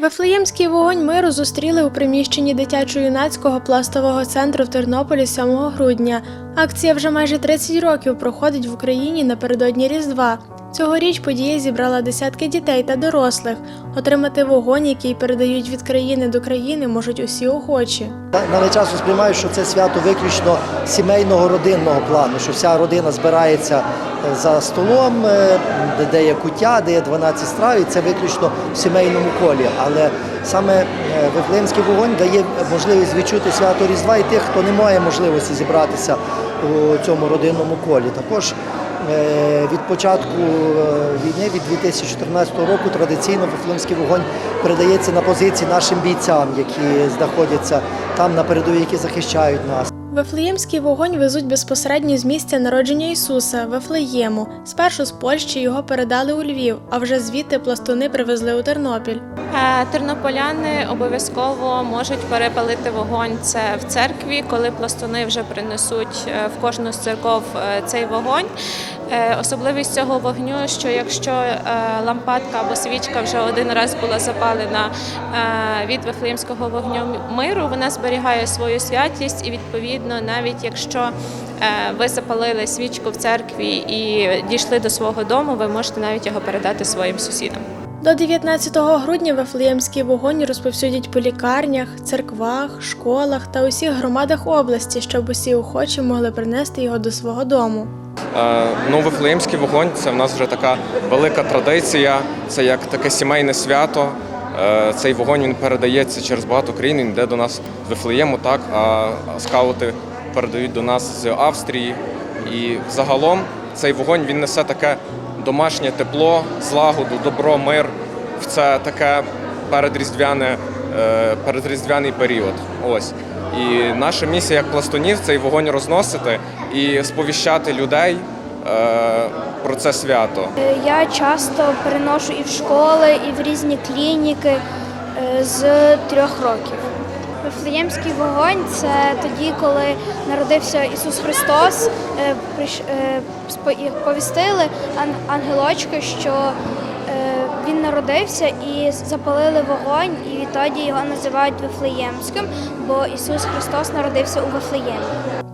Вифлеємський вогонь миру зустріли у приміщенні дитячо-юнацького пластового центру в Тернополі 7 грудня. Акція вже майже 30 років проходить в Україні напередодні Різдва. Цьогоріч подія зібрала десятки дітей та дорослих. Отримати вогонь, який передають від країни до країни, можуть усі охочі. Навіть часу сприймаю, що це свято виключно сімейного родинного плану, що вся родина збирається е, за столом, е, де- є куття, де є 12 страв, і це виключно в сімейному колі. Але саме е, Вифлеємський вогонь дає можливість відчути свято Різдва і тих, хто не має можливості зібратися у цьому родинному колі. Також від початку е, війни, від 2014 року, традиційно Вифлеємський вогонь передається на позиції нашим бійцям, які знаходяться там на передовій, які захищають нас. Вифлеємський вогонь везуть безпосередньо з місця народження Ісуса Вифлеєму. Спершу з Польщі його передали у Львів, а вже звідти пластуни привезли у Тернопіль. Е, Тернополяни обов'язково можуть перепалити вогонь це в церкві, коли пластуни вже принесуть е, в кожну з церков е, цей вогонь. Особливість цього вогню, що якщо лампадка або свічка вже один раз була запалена від Вифлеємського вогню миру, вона зберігає свою святість, і відповідно, навіть якщо ви запалили свічку в церкві і дійшли до свого дому, ви можете навіть його передати своїм сусідам. До 19 грудня Вифлеємський вогонь розповсюдять по лікарнях, церквах, школах та усіх громадах області, щоб усі охочі могли принести його до свого дому. Е, Ну, Вифлеємський вогонь це в нас вже така велика традиція, це як таке сімейне свято. Е, Цей вогонь він передається через багато країн, він йде до нас з Вифлеєму, так, а скаути передають до нас з Австрії. І загалом цей вогонь він несе таке домашнє тепло, злагоду, добро, мир в це таке передріздвяне, е, передріздвяний період. Ось. І наша місія як пластунів цей вогонь розносити і сповіщати людей е, про це свято. Е, Я часто переношу і в школи, і в різні клініки з трьох років. Вифлеємський вогонь це тоді, коли народився Ісус Христос. е, е, Повістили ангелочки, що е, він народився і запалили вогонь, і відтоді його називають Вифлеємським, бо Ісус Христос народився у Вифлеємі.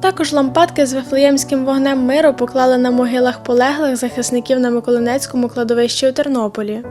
Також лампадки з Вифлеємським вогнем миру поклали на могилах полеглих захисників на Миколинецькому кладовищі у Тернополі.